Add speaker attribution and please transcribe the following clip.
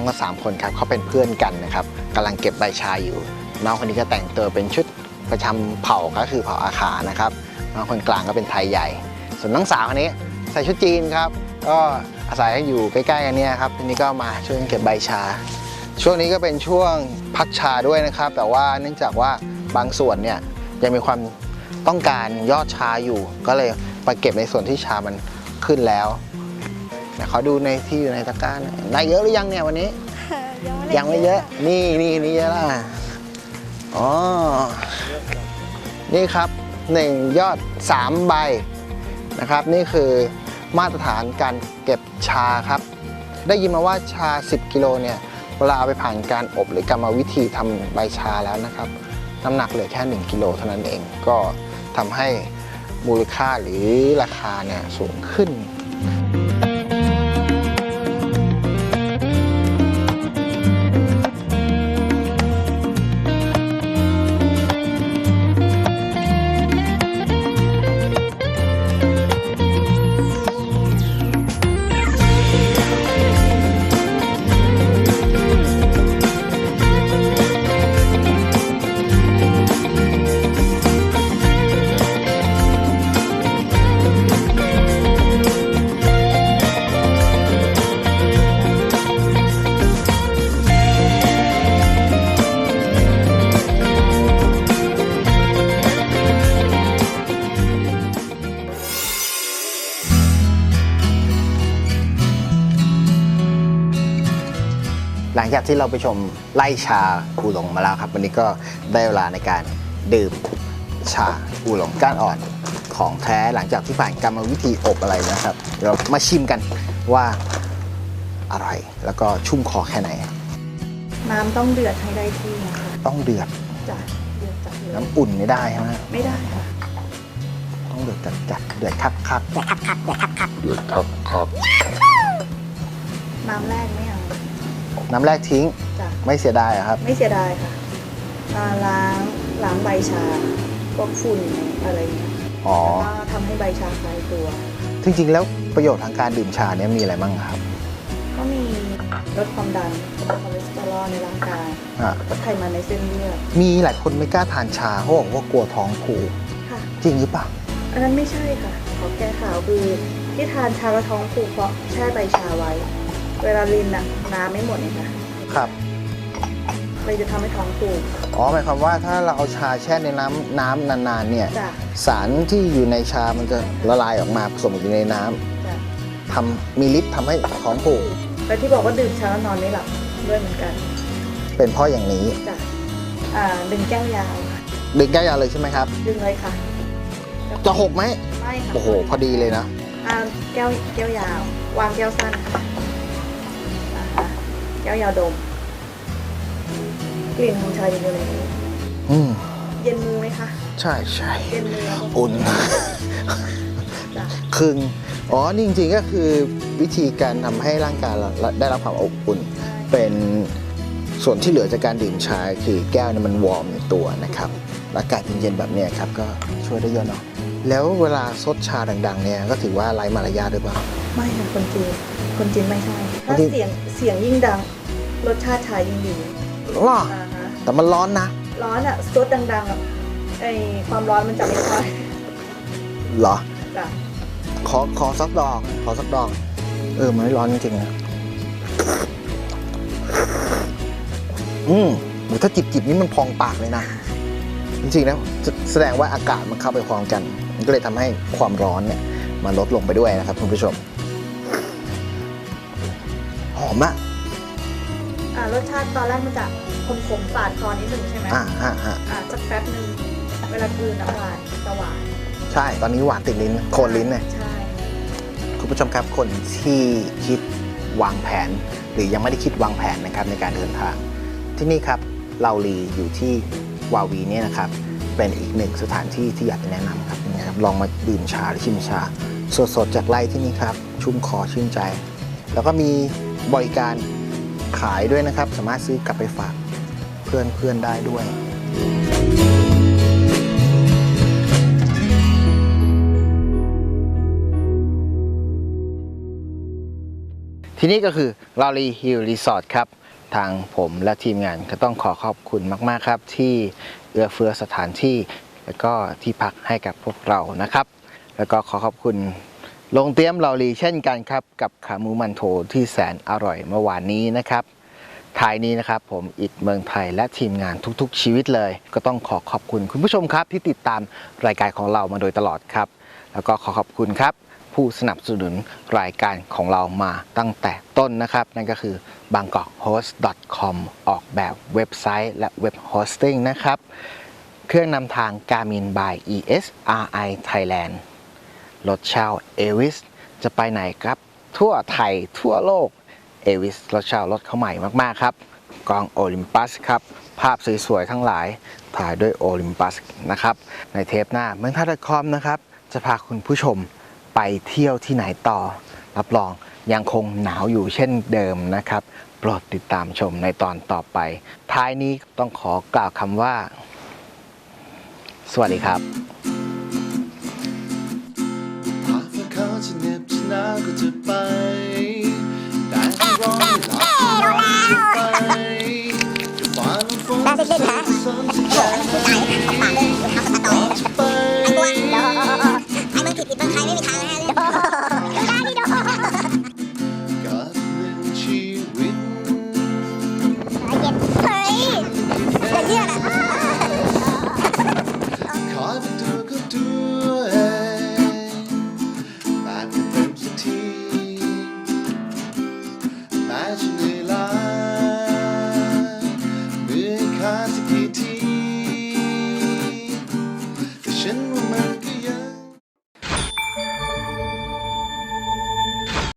Speaker 1: น้องก็สามคนครับเขาเป็นเพื่อนกันนะครับกำลังเก็บใบชาอยู่ น้องคนนี้ก็แต่งตัวเป็นชุดประจำเผ่าก็คือเผ่าอาขานะครับน้องคนกลางก็เป็นไทยใหญ่ ส่วนน้องสาวคนนี้ใส่ชุดจีนครับ ก็อาศัยอยู่ใกล้ๆกันเนี่ยครับทีนี้ก็มาช่วยเก็บใบชา ช่วงนี้ก็เป็นช่วงพักชาด้วยนะครับ แต่ว่าเนื่องจากว่าบางส่วนเนี่ยยังมีความต้องการยอดชาอยู่ ก็เลยไปเก็บในส่วนที่ชามันขึ้นแล้ว ดี๋ยวขอดูในที่อยู่ในตะกร้าหน่อยได้เยอะหรือยังเนี่ยวันนี้ ยังไม่เยอะ นี่นี่นี่เยอะละอ๋อ นี่ครับหนึ่งยอด 3 ใบนะครับ นี่คือมาตรฐานการเก็บชาครับ ได้ยินมาว่าชา 10 กิโลเนี่ย เวลาเอาไปผ่านการอบหรือกรรมวิธีทำใบชาแล้วนะครับ น้ำหนักเหลือแค่ 1 กิโลเท่านั้นเอง ก็ทำให้มูลค่าหรือราคาเนี่ยสูงขึ้น ลังจากที่เราไปชมไล่ชาอูหลงมาแล้วครับ วันนี้ก็ได้เวลาในการดื่มชาอูหลงก้านอ่อนของแท้หลังจากที่ผ่านกรรมวิธีอบอะไรนะครับ เรามาชิมกันว่าอร่อยแล้วก็ชุ่มคอแค่ไหน
Speaker 2: น้ำต้องเดือดให้ได้ที่นะคะ
Speaker 1: ต้องเดือด
Speaker 2: จ้ะเดือดจัดเลย
Speaker 1: น้ำอุ่นไม่ได้ใช่ไหม
Speaker 2: ไม่ได้ค่ะ
Speaker 1: ต้องเดือดจัดจัดๆเดือดครับครับเดือดครับครับเดือดครับครับเดือดครับครับ
Speaker 2: น้ำแรกไม่เอา
Speaker 1: น้ำแรกทิ้ง
Speaker 2: จ้ะ
Speaker 1: ไม่เสียดายเหรอครับ
Speaker 2: ไม่เสียดายค่ะมาล้างล้างใบชาพวกฝุ่นอะไรอย่างเงี้ย
Speaker 1: อ๋อ
Speaker 2: แล้วก็ทำให้ใบชาคลายตัว
Speaker 1: จริงๆ แล้วประโยชน์ทางการดื่มชาเนี่ยมีอะไรบ้างครับ
Speaker 2: ก็มีลดความดันลดคอเลสเตอรอลในร่างกาย
Speaker 1: อะ
Speaker 2: ลดไขมันในเส้นเลือด
Speaker 1: มีหลายคนไม่กล้าทานชาเพราะบอกว่ากลัวท้องผูก
Speaker 2: ค่ะ
Speaker 1: จริงหรือเปล่า
Speaker 2: อันนั้นไม่ใช่ค่ะ ขอแก้ข่าวคือที่ทานชากระท้องผูกเพราะแช่ใบชาไว้ เวลาลินน่ะน้ำไม่หมดเลยค่ะ
Speaker 1: ครับ
Speaker 2: เลยจะทำให้ท้องผูก
Speaker 1: อ๋อหมายความว่าถ้าเราเอาชาแช่ในน้ำน้ำนานๆเนี่ย
Speaker 2: จ้ะ
Speaker 1: สารที่อยู่ในชามันจะละลายออกมาผสมอยู่ในน้ำ
Speaker 2: จ้ะ
Speaker 1: ทำมีฤทธิ์ทำให้ท้องผูก
Speaker 2: แล้วที่บอกว่าดื่มเช้าแล้วนอนไม่หลับด้วยเหมือนกัน
Speaker 1: เป็นเพราะอย่างนี้
Speaker 2: จ้ะอ่าดึงแก้วยาวค่ะ
Speaker 1: ดึงแก้วยาเลยใช่ไหมครับ
Speaker 2: ดึงเลยค่ะ
Speaker 1: จะหกไหม
Speaker 2: ไม่ค่ะ
Speaker 1: โอ้โหพอดีเลยนะ
Speaker 2: อ่าแก้วแก้วยาว วางแก้วสั้นค่ะนะคะ แก้วยาวดม กลิ่นของชาเย็นเลย
Speaker 1: อืม
Speaker 2: เย็นมือไหมคะ
Speaker 1: ใช่ใช่
Speaker 2: เย็นมือแล้วก็
Speaker 1: อุ่น
Speaker 2: จ้ะ
Speaker 1: ครึ่งอ๋อนี่จริงๆก็คือวิธีการทำให้ร่างกายเราได้รับความอบอุ่น เป็นส่วนที่เหลือจากการดื่มชาคือแก้วเนี่ยมันวอร์มในตัวนะครับอากาศเย็นๆแบบเนี้ยครับก็ช่วยได้เยอะเนาะแล้วเวลาซดชาดังๆเนี่ยก็ถือว่าไร้มารยาทหรือเปล่า
Speaker 2: ไม่ค่ะคนจีนคนจีนไม่ใช่ ถ้า
Speaker 1: คนจีน
Speaker 2: เสียงเสียงยิ่งดัง รสชาติชายิ่งดี
Speaker 1: หรอ
Speaker 2: อ่าฮะ
Speaker 1: แต่มันร้อนนะ
Speaker 2: ร้อนอะซดดังๆอะไอความร้อนมันจะไม่ค่อย
Speaker 1: เหรอ
Speaker 2: จ้ะ
Speaker 1: ขอขอสักดอก ขอสักดอก เออมันไม่ร้อนจริงๆนะอืมโหถ้าจิบจิบๆนี่มันพองปากเลยนะ จริงๆนะแสแสดงว่าอากาศมันเข้าไปพร้อมกัน มันก็เลยทำให้ความร้อนเนี่ย มันลดลงไปด้วยนะครับคุณผู้ชมห อมอะ
Speaker 2: อ่ารสชาติตอนแรกมันจะขมขมๆฝาดคอนิดหนึ่งใช่ไหม
Speaker 1: อ่าอ่าอ่า
Speaker 2: อ่าสักแป๊บหนึ่งเวลากลืนน้ำหวานจะหวาน
Speaker 1: ใช่ตอนนี้หวานติดลิ้นโคนลิ้นเนี่ย
Speaker 2: ใช่
Speaker 1: คุณผู้ชมครับคนที่คิดวางแผน หรือยังไม่ได้คิดวางแผนนะครับในการเดินทาง ที่นี่ครับเราลีอยู่ที่วาวีเนี่ยนะครับเป็นอีกหนึ่งสถานที่ที่อยากจะแนะนำครับนี่ครับลองมาดื่มชาหรือชิมชา สดๆจากไร่ที่นี่ครับชุ่มคอชื่นใจ แล้วก็มี บริการขายด้วยนะครับ สามารถซื้อกลับไปฝากเพื่อนๆได้ด้วยทที่นี่ก็คือลอรีฮิลรีสอร์ทครับ ทางผมและทีมงานก็ต้องขอขอบคุณมาก ๆ ครับ ที่เอื้อเฟื้อสถานที่ และก็ที่พักให้กับพวกเรานะครับ แล้วก็ขอขอบคุณ โรงเตรียมลอรีเช่นกันครับ กับขาหมูมันโถที่แสนอร่อยเมื่อวานนี้นะครับท้ายนี้นะครับผมอิดเมืองไทยและทีมงานทุกๆ ชีวิตเลย ก็ต้องขอขอบคุณคุณผู้ชมครับ ที่ติดตามรายการของเรามาโดยตลอดครับ แล้วก็ขอขอบคุณครับ ผู้สนับสนุนรายการของเรามาตั้งแต่ต้นนะครับ นั่นก็คือ bangkokhost.com ออกแบบเว็บไซต์และเว็บโฮสติ้งนะครับ เครื่องนำทาง Garmin by ESRI Thailand รถเช่าเอวิสจะไปไหนครับ ทั่วไทยทั่วโลกเอวิสรถเช่ารถเขาใหม่มากๆครับกองโอลิมปัสครับ ภาพสวยๆทั้งหลายถ่ายด้วยโอลิมปัสนะครับ ในเทปหน้าเมืองท่าคอมนะครับ จะพาคุณผู้ชมไปเที่ยวที่ไหนต่อ รับรองยังคงหนาวอยู่เช่นเดิมนะครับโปรดติดตามชมในตอนต่อไป ท้ายนี้ต้องขอกล่าวคำว่า สวัสดีครับ
Speaker 3: หน็บจะหนาวก็จะไปแต่ถ้าร้อนให้หลับก็ร้อนจะไปจะฝ่าลมฝนจะสาดส แ